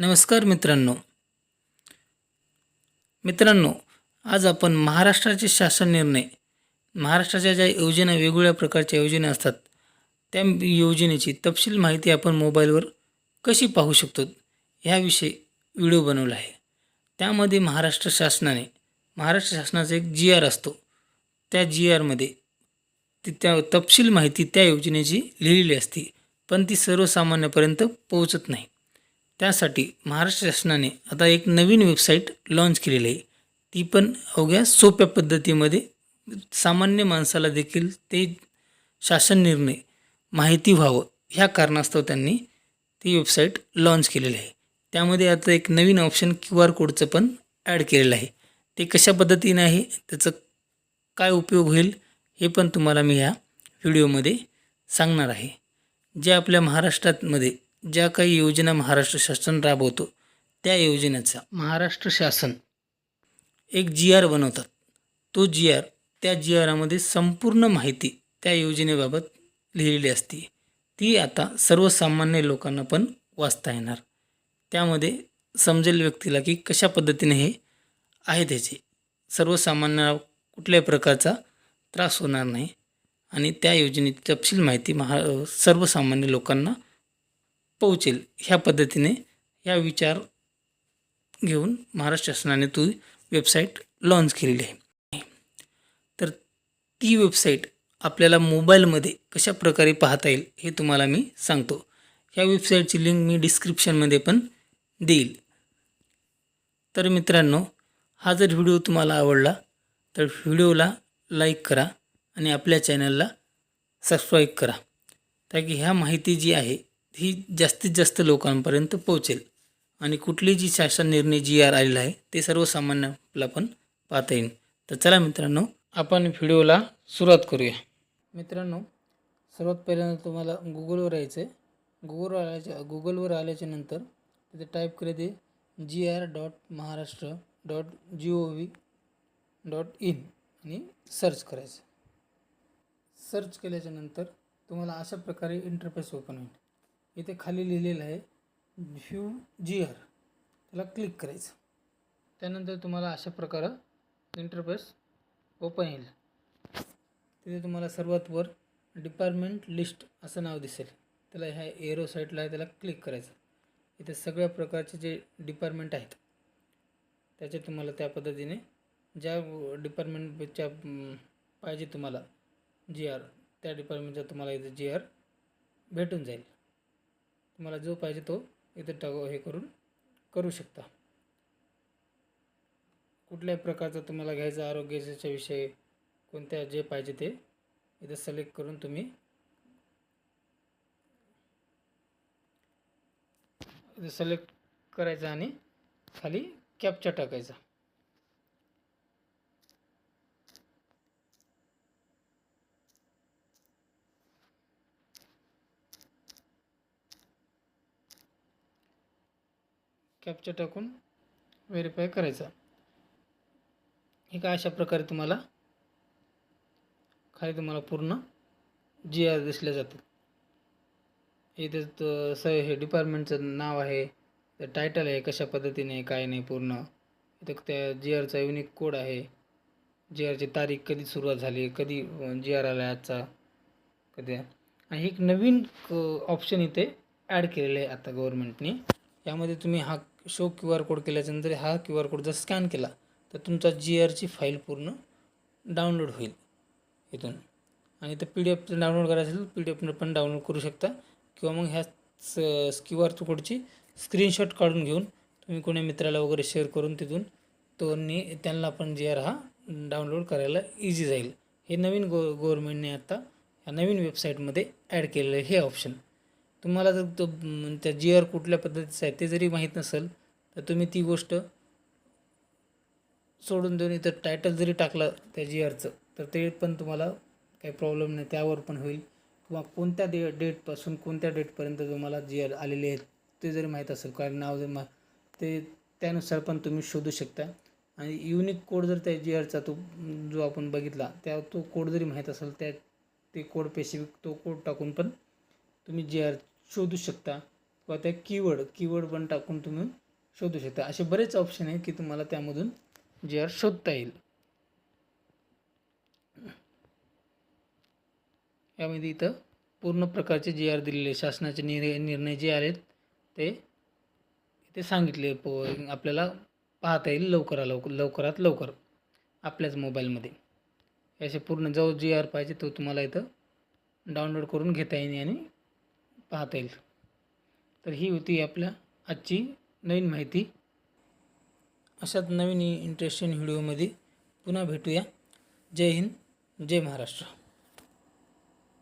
नमस्कार मित्रांनो. मित्रांनो आज आपण महाराष्ट्राचे शासन निर्णय महाराष्ट्राच्या ज्या योजना वेगवेगळ्या प्रकारच्या योजना असतात त्या योजनेची तपशील माहिती आपण मोबाईलवर कशी पाहू शकतो ह्याविषयी व्हिडिओ बनवला आहे. त्यामध्ये महाराष्ट्र शासनाने महाराष्ट्र शासनाचा एक जी आर असतो. त्या जी आरमध्ये ती त्या तपशील माहिती त्या योजनेची लिहिलेली असते पण ती सर्वसामान्यापर्यंत पोहोचत नाही. त्यासाठी महाराष्ट्र शासनाने आता एक नवीन वेबसाईट लॉन्च केलेली आहे. ती पण अवघ्या सोप्या पद्धतीमध्ये सामान्य माणसाला देखील ते शासन निर्णय माहिती व्हावं ह्या कारणास्तव त्यांनी ती वेबसाईट लॉन्च केलेली आहे. त्यामध्ये आता एक नवीन ऑप्शन क्यू आर कोडचं पण ॲड केलेलं आहे. ते कशा पद्धतीने आहे त्याचं काय उपयोग होईल हे पण तुम्हाला मी ह्या व्हिडिओमध्ये सांगणार आहे. जे आपल्या महाराष्ट्रातमध्ये ज्या काही योजना महाराष्ट्र शासन राबवतो त्या योजनेचा महाराष्ट्र शासन एक जी आर बनवतात. तो जी आर त्या जी आरामध्ये संपूर्ण माहिती त्या योजनेबाबत लिहिलेली असते. ती आता सर्वसामान्य लोकांना पण वाचता येणार. त्यामध्ये समजेल व्यक्तीला की कशा पद्धतीने हे आहे त्याचे सर्वसामान्य कुठल्याही प्रकारचा त्रास होणार नाही. आणि त्या योजनेची तपशील माहिती महा सर्वसामान्य लोकांना पोहोचेल ह्या पद्धतीने ह्या विचार घेऊन महाराष्ट्र शासनाने तू वेबसाईट लॉन्च केलेली आहे. तर ती वेबसाईट आपल्याला मोबाईलमध्ये कशा प्रकारे पाहता येईल हे तुम्हाला मी सांगतो. ह्या वेबसाईटची लिंक मी डिस्क्रिप्शनमध्ये पण देईल. तर मित्रांनो हा जर व्हिडिओ तुम्हाला आवडला तर व्हिडिओला लाईक करा आणि आपल्या चॅनलला सबस्क्राईब करा. ताकी ह्या माहिती जी आहे ही जास्तीत जास्त लोकांपर्यंत पोहोचेल. आणि कुठली जी शासन निर्णय जी आर आलेला आहे ते सर्वसामान्याला पण पाहता येईल. तर चला मित्रांनो आपण व्हिडिओला सुरुवात करूया. मित्रांनो सर्वात पहिल्यांदा तुम्हाला गुगलवर यायचं आहे गुगलवर आल्याच्या गुगलवर आल्याच्यानंतर तिथे टाईप करायचे G R dot Maharashtra dot G O V dot in आणि सर्च करायचं. सर्च केल्याच्यानंतर तुम्हाला अशा प्रकारे इंटरफेस ओपन होईल. इथे खाली लिहिलेलं आहे व्ह्यू जी आर त्याला क्लिक करायचं. त्यानंतर तुम्हाला अशा प्रकारे इंटरफेस ओपन येईल. तिथे तुम्हाला सर्वात वर डिपार्टमेंट लिस्ट असं नाव दिसेल. त्याला ह्या एरो साईटला आहे त्याला क्लिक करायचं. इथे सगळ्या प्रकारचे जे डिपार्टमेंट आहेत त्याचे तुम्हाला त्या पद्धतीने ज्या डिपार्टमेंटच्या पाहिजे तुम्हाला जी आर त्या डिपार्टमेंटचा तुम्हाला इथे जी आर भेटून जाईल. तुम्हाला जो पाहिजे तो इथे टाक हे करून करू शकता. कुठल्याही प्रकारचा तुम्हाला घ्यायचा आरोग्याच्या विषयी कोणत्या जे पाहिजे ते इथे सिलेक्ट करून तुम्ही इथं सिलेक्ट करायचं आणि खाली कॅपचा टाकायचा. कॅप्चर टाकून व्हेरीफाय करायचा. हे काय अशा प्रकारे तुम्हाला खाली तुम्हाला पूर्ण जी आर दिसल्या जातात. इथे स हे डिपार्टमेंटचं नाव आहे ते टायटल आहे कशा पद्धतीने आहे, काय नाही पूर्ण. इथं त्या जी आरचा युनिक कोड आहे. जी आरची तारीख कधी सुरुवात झाली कधी जी आर आला आजचा कधी आणि एक नवीन ऑप्शन इथे ॲड केलेलं आहे आता गव्हर्मेंटने यामध्ये तुम्ही हा शो क्यू आर कोड केल्याच्यानंतर हा क्यू आर कोड जर स्कॅन केला तर तुमचा जी आरची फाईल पूर्ण डाउनलोड होईल इथून. आणि तर पी डी एफ डाउनलोड करायचं असेल पी डी एफनं पण डाउनलोड करू शकता. किंवा मग ह्या स क्यू आर कोडची स्क्रीनशॉट काढून घेऊन तुम्ही कोणी मित्राला वगैरे शेअर करून तिथून तो त्यांना पण जी आर हा डाउनलोड करायला इझी जाईल. हे नवीन गो गव्हर्मेंटने आता ह्या नवीन वेबसाईटमध्ये ॲड केलेलं आहे हे ऑप्शन तुम्हाला जर तो त्या जी आर कुठल्या पद्धतीचं आहे ते जरी माहीत नसेल तर तुम्ही ती गोष्ट सोडून देऊन इथं टायटल जरी टाकलं त्या जी आरचं तर ते पण तुम्हाला काही प्रॉब्लेम नाही त्यावर पण होईल. किंवा कोणत्या डे डेटपासून कोणत्या डेटपर्यंत तुम्हाला जी आर आलेले आहेत ते जरी माहीत असेल कारण नाव जर मा ते त्यानुसार पण तुम्ही शोधू शकता. आणि युनिक कोड जर त्या जी आरचा तो जो आपण बघितला त्या तो कोड जरी माहीत असेल त्या ते कोड स्पेसिफिक तो कोड टाकून पण तुम्ही जी आर शोधू शकता. किंवा त्या कीवर्ड कीवर्ड पण टाकून तुम्ही शोधू शकता. असे बरेच ऑप्शन आहेत की तुम्हाला त्यामधून जे आर शोधता येईल. यामध्ये इथं पूर्ण प्रकारचे जे आर दिलेले शासनाचे निर्णय निर्णय जे आहेत ते इथे सांगितले प आपल्याला पाहता येईल लवकरा लवकर लवकरात लवकर आपल्याच मोबाईलमध्ये. असे पूर्ण जो जी आर पाहिजे तो तुम्हाला इथं डाउनलोड करून घेता येईल आणि पाहता येईल. तर ही होती आपल्या आजची नवीन माहिती. अशाच नवीन इंटरेस्टिंग व्हिडिओमध्ये पुन्हा भेटूया. जय हिंद जय महाराष्ट्र.